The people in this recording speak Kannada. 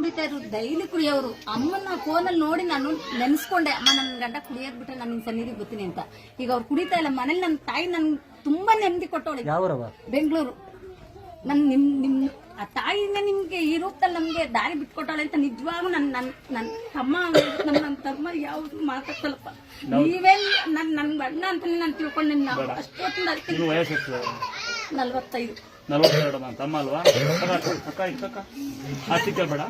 ಕುಡಿತಾ ಇದ್ರು ಡೈಲಿ ಕುಡಿಯೋರು. ಅಮ್ಮನ ಫೋನಲ್ಲಿ ನೋಡಿ ನಾನು ನೆನೆಸ್ಕೊಂಡೆ ಅಮ್ಮ ನನ್ನ ಗಂಡ ಕುಡಿಯೋದ್ ಬಿಟ್ರೆ ನಾನು ನಿನ್ ಸನ್ನಿಧಿ ಬರ್ತೀನಿ ಅಂತ. ಈಗ ಅವ್ರು ಕುಡಿತಾ ಇಲ್ಲ ಮನೇಲಿ ನನ್ನ ತಾಯಿ ನನ್ ತುಂಬಾ ನೆಮ್ಮದಿ ಕೊಟ್ಟವಳಿ. ಬೆಂಗಳೂರು. ನನ್ ನಿಮ್ ನಿಮ್ ಆ ತಾಯಿಯಿಂದ ನಿಮ್ಗೆ ಈ ರೂಪದಲ್ಲಿ ನಮ್ಗೆ ದಾರಿ ಬಿಟ್ಕೊಟ್ಟಾಳೆ ಅಂತ ನಿಜವಾಗೂ ನನ್ ನನ್ ನನ್ ತಮ್ಮ ನಮ್ಮ ನನ್ನ ತಮ್ಮ ಯಾವ್ದು ಮಾತಾಡ್ತಲ್ಲಪ್ಪ ನೀವೇ ನನ್ ನನ್ ಬಣ್ಣ ಅಂತ ನಾನು ತಿಳ್ಕೊಂಡು ನಿನ್ನ ಅಷ್ಟೊತ್ತಿಂದ ನಲ್ವತ್ತೈದು. ನಲವತ್ತೆರಡು ನನ್ನ ತಮ್ಮ ಅಲ್ವಾ? ಅಕ್ಕ, ಅಕ್ಕ, ಅಕ್ಕ, ಇಕ್ಕ, ಅಕ್ಕ. ಆಸ್ತಿ ಕೇಳ್ಬೇಡ.